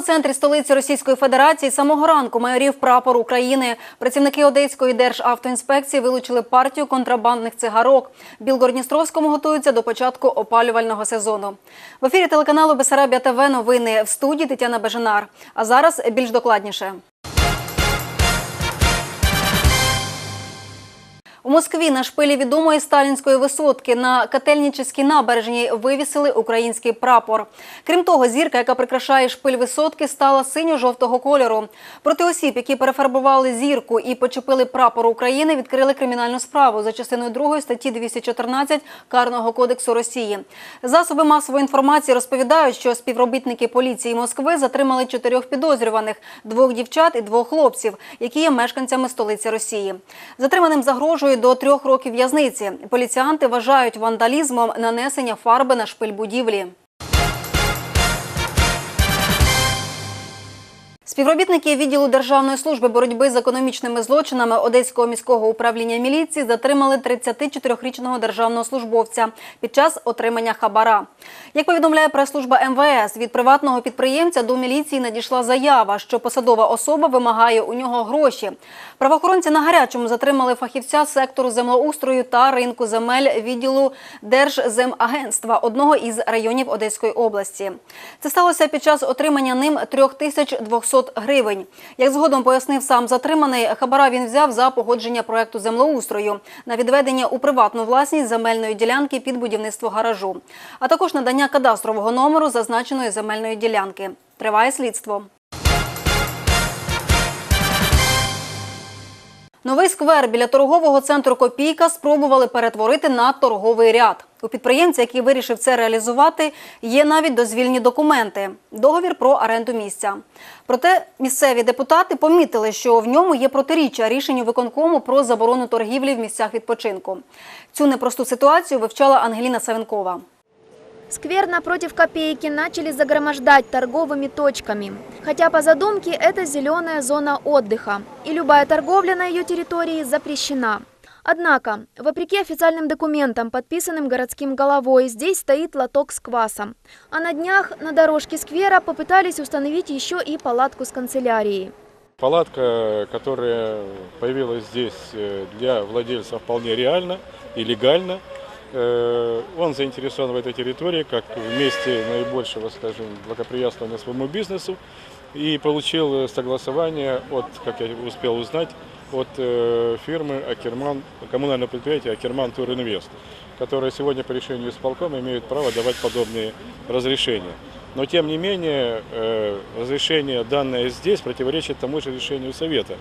центрі столиці Російської Федерації самого ранку майорів прапор України. Працівники Одеської державтоінспекції вилучили партію контрабандних цигарок. В Білгородністровському готуються до початку опалювального сезону. В ефірі телеканалу Бесарабія ТВ новини в студії Тетяна Беженар. А зараз більш докладніше. У Москві на шпилі відомої сталінської висотки на Котельнічеській набережній вивісили український прапор. Крім того, зірка, яка прикрашає шпиль висотки, стала синьо-жовтого кольору. Проти осіб, які перефарбували зірку і почепили прапор України, відкрили кримінальну справу за частиною 2 статті 214 Карного кодексу Росії. Засоби масової інформації розповідають, що співробітники поліції Москви затримали чотирьох підозрюваних двох дівчат і двох хлопців, які є мешканцями столиці Росії. Затриманим загрожує до трьох років в'язниці. Поліціянти вважають вандалізмом нанесення фарби на шпиль будівлі. Співробітники відділу Державної служби боротьби з економічними злочинами Одеського міського управління міліції затримали 34-річного державного службовця під час отримання хабара. Як повідомляє прес-служба МВС, від приватного підприємця до міліції надійшла заява, що посадова особа вимагає у нього гроші. Правоохоронці на гарячому затримали фахівця сектору землеустрою та ринку земель відділу Держземагентства одного із районів Одеської області. Це сталося під час отримання ним 3200 гривень. Як згодом пояснив сам затриманий, хабара він взяв за погодження проекту землеустрою на відведення у приватну власність земельної ділянки під будівництво гаражу, а також надання кадастрового номеру зазначеної земельної ділянки. Триває слідство. Новий сквер біля торгового центру Копійка спробували перетворити на торговий ряд. У підприємця, який вирішив це реалізувати, є навіть дозвільні документи – договір про оренду місця. Проте місцеві депутати помітили, що в ньому є протиріччя рішенню виконкому про заборону торгівлі в місцях відпочинку. Цю непросту ситуацію вивчала Ангеліна Савенкова. Сквер напротив копейки начали загромождать торговыми точками. Хотя по задумке это зеленая зона отдыха, и любая торговля на ее территории запрещена. Однако, вопреки официальным документам, подписанным городским головой, здесь стоит лоток с квасом. А на днях на дорожке сквера попытались установить еще и палатку с канцелярией. Палатка, которая появилась здесь э, для владельца вполне реально и легально. Э, Он заинтересован в этой территории как в месте наибольшего, скажем, благоприятствования своему бизнесу и получил э, согласование от, как я успел узнать, от э, фирмы Акерман, коммунального предприятия Акерман Туринвест, которое сегодня по решению исполкома имеет право давать подобные разрешения. Но тем не менее, разрешение данное здесь противоречит тому же решению Совета,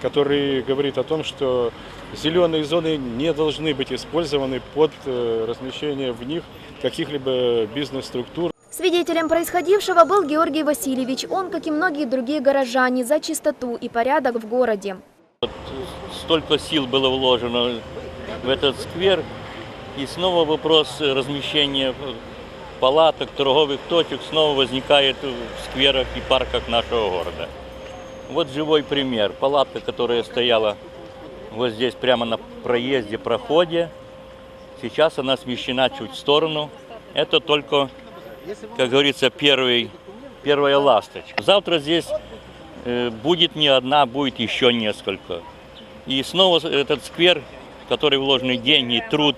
который говорит о том, что зеленые зоны не должны быть использованы под э, размещение в них каких-либо бизнес-структур, Свидетелем происходившего был Георгий Васильевич. Он, как и многие другие горожане, за чистоту и порядок в городе. столько сил было вложено в этот сквер. И снова вопрос размещения палаток, торговых точек снова возникает в скверах и парках нашего города. Вот живой пример. Палатка, которая стояла вот здесь прямо на проезде, проходе, сейчас она смещена чуть в сторону. Это только, как говорится, первый, первая ласточка. Завтра здесь э, будет не одна, будет еще несколько. И снова этот сквер, который вложены деньги, труд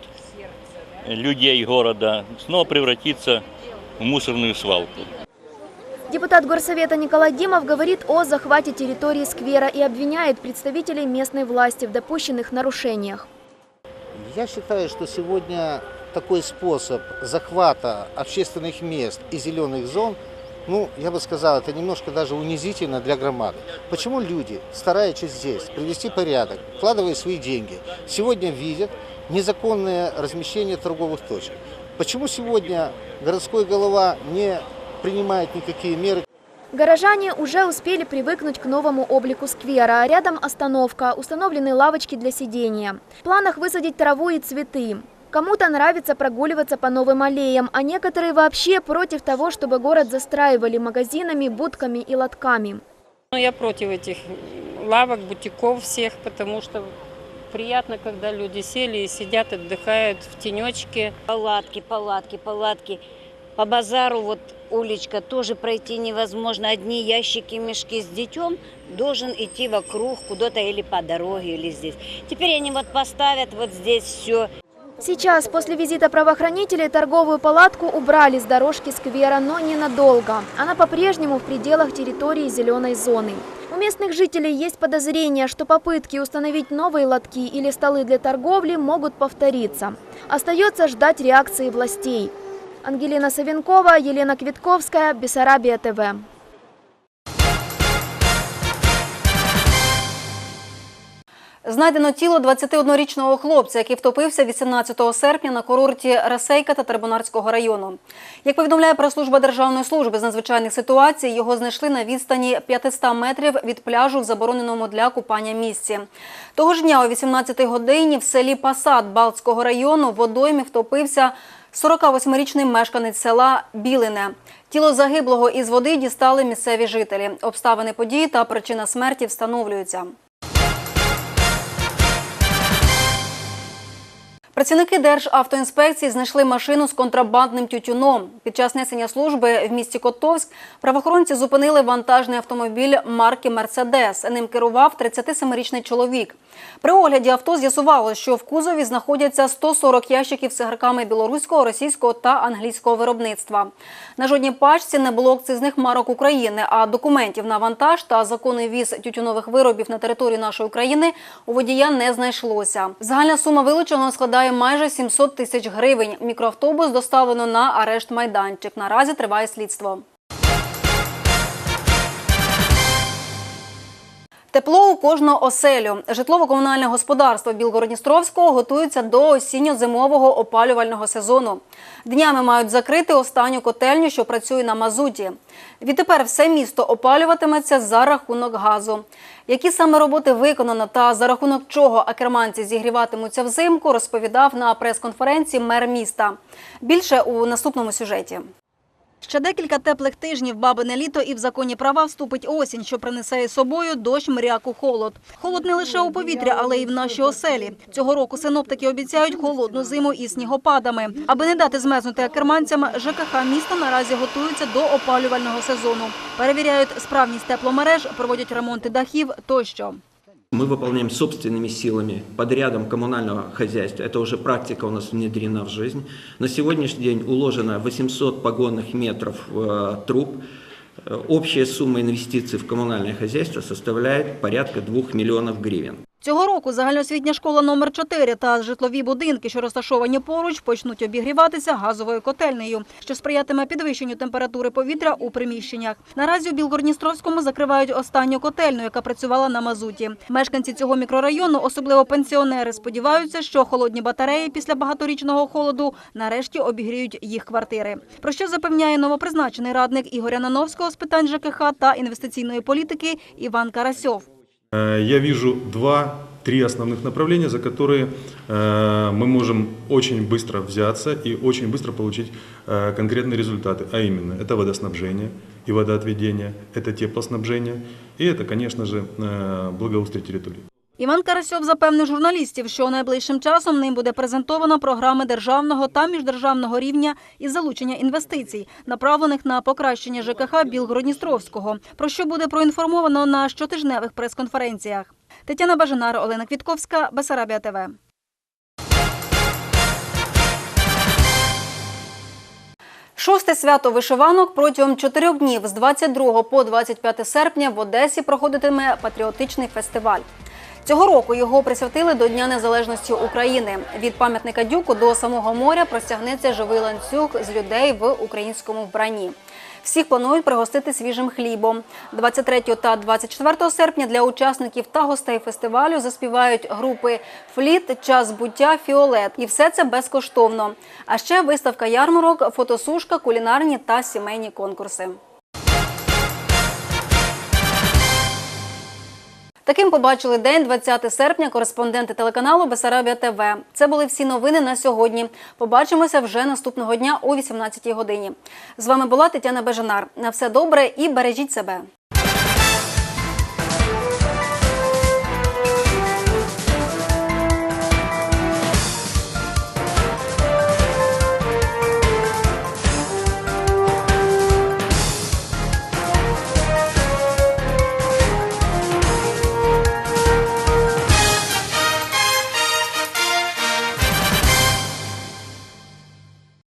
людей города, снова превратится в мусорную свалку. Депутат Горсовета Николай Димов говорит о захвате территории сквера и обвиняет представителей местной власти в допущенных нарушениях. Я считаю, что сегодня такой способ захвата общественных мест и зеленых зон, ну, я бы сказал, это немножко даже унизительно для громады. Почему люди, стараючись здесь привести порядок, вкладывая свои деньги, сегодня видят незаконное размещение торговых точек? Почему сегодня городской голова не принимает никакие меры Горожане уже успели привыкнуть к новому облику сквера. Рядом остановка, установлены лавочки для сидения. В планах высадить траву и цветы. Кому-то нравится прогуливаться по новым аллеям, а некоторые вообще против того, чтобы город застраивали магазинами, будками и лотками. Ну, я против этих лавок, бутиков всех, потому что приятно, когда люди сели и сидят, отдыхают в тенечке. Палатки, палатки, палатки. По базару вот уличка, тоже пройти невозможно. Одни ящики, мешки с детем должен идти вокруг куда-то или по дороге, или здесь. Теперь они вот поставят вот здесь все. Сейчас, после визита правоохранителей, торговую палатку убрали с дорожки сквера, но ненадолго. Она по-прежнему в пределах территории зеленой зоны. У местных жителей есть подозрение, что попытки установить новые лотки или столы для торговли могут повториться. Остается ждать реакции властей. Ангелина Савенкова, Елена Квитковская, Бессарабия ТВ. Знайдено тіло 21-річного хлопця, який втопився 18 серпня на курорті Расейка та Тербонарського району. Як повідомляє прес-служба Державної служби з надзвичайних ситуацій, його знайшли на відстані 500 метрів від пляжу в забороненому для купання місці. Того ж дня о 18 годині в селі Пасад Балтського району водоймі втопився 48-річний мешканець села Білине. Тіло загиблого із води дістали місцеві жителі. Обставини події та причина смерті встановлюються. Працівники Державтоінспекції знайшли машину з контрабандним тютюном. Під час несення служби в місті Котовськ правоохоронці зупинили вантажний автомобіль марки Мерседес. Ним керував 37-річний чоловік. При огляді авто з'ясувалося, що в кузові знаходяться 140 ящиків з цигарками білоруського, російського та англійського виробництва. На жодній пачці не було акцизних марок України, а документів на вантаж та законний віз тютюнових виробів на територію нашої країни у водія не знайшлося. Загальна сума вилученого складає майже 700 тисяч гривень. Мікроавтобус доставлено на арешт майданчик. Наразі триває слідство. Тепло у кожну оселю. Житлово-комунальне господарство Білгородністровського готується до осінньо-зимового опалювального сезону. Днями мають закрити останню котельню, що працює на мазуті. Відтепер все місто опалюватиметься за рахунок газу. Які саме роботи виконано та за рахунок чого акерманці зігріватимуться взимку, розповідав на прес-конференції мер міста. Більше у наступному сюжеті. Ще декілька теплих тижнів бабине літо і в законі права вступить осінь, що принесе із собою дощ, мряку, холод. Холод не лише у повітря, але й в нашій оселі. Цього року синоптики обіцяють холодну зиму із снігопадами. Аби не дати змезнути акерманцям, ЖКХ міста наразі готуються до опалювального сезону. Перевіряють справність тепломереж, проводять ремонти дахів тощо. Мы выполняем собственными силами, подрядом коммунального хозяйства. Это уже практика у нас внедрена в жизнь. На сегодняшний день уложено 800 погонных метров э, труб. Э, Общая сумма инвестиций в коммунальное хозяйство составляет порядка 2 миллионов гривен. Цього року загальноосвітня школа номер 4 та житлові будинки, що розташовані поруч, почнуть обігріватися газовою котельнею, що сприятиме підвищенню температури повітря у приміщеннях. Наразі у Білгородністровському закривають останню котельну, яка працювала на мазуті. Мешканці цього мікрорайону, особливо пенсіонери, сподіваються, що холодні батареї після багаторічного холоду нарешті обігріють їх квартири. Про що запевняє новопризначений радник Ігоря Нановського з питань ЖКХ та інвестиційної політики Іван Карасьов. Э, Я вижу два-три основных направления, за которые э, мы можем очень быстро взяться и очень быстро получить э, конкретные результаты. А именно, это водоснабжение и водоотведение, это теплоснабжение и это, конечно же, э, благоустрой территории. Іван Карасьов запевнив журналістів, що найближчим часом ним буде презентовано програми державного та міждержавного рівня із залучення інвестицій, направлених на покращення ЖКХ Білгородністровського, про що буде проінформовано на щотижневих прес-конференціях. Тетяна Бажанар, Олена Квітковська, Бесарабія ТВ. Шосте свято вишиванок протягом чотирьох днів з 22 по 25 серпня в Одесі проходитиме патріотичний фестиваль. Цього року його присвятили до Дня Незалежності України. Від пам'ятника Дюку до самого моря простягнеться живий ланцюг з людей в українському вбранні. Всіх планують пригостити свіжим хлібом. 23 та 24 серпня для учасників та гостей фестивалю заспівають групи Фліт, Час буття, Фіолет. І все це безкоштовно. А ще виставка ярмарок, фотосушка, кулінарні та сімейні конкурси. Таким побачили день 20 серпня. Кореспонденти телеканалу Бесарабія ТВ. Це були всі новини на сьогодні. Побачимося вже наступного дня о 18 годині. З вами була Тетяна Бежанар. На все добре і бережіть себе.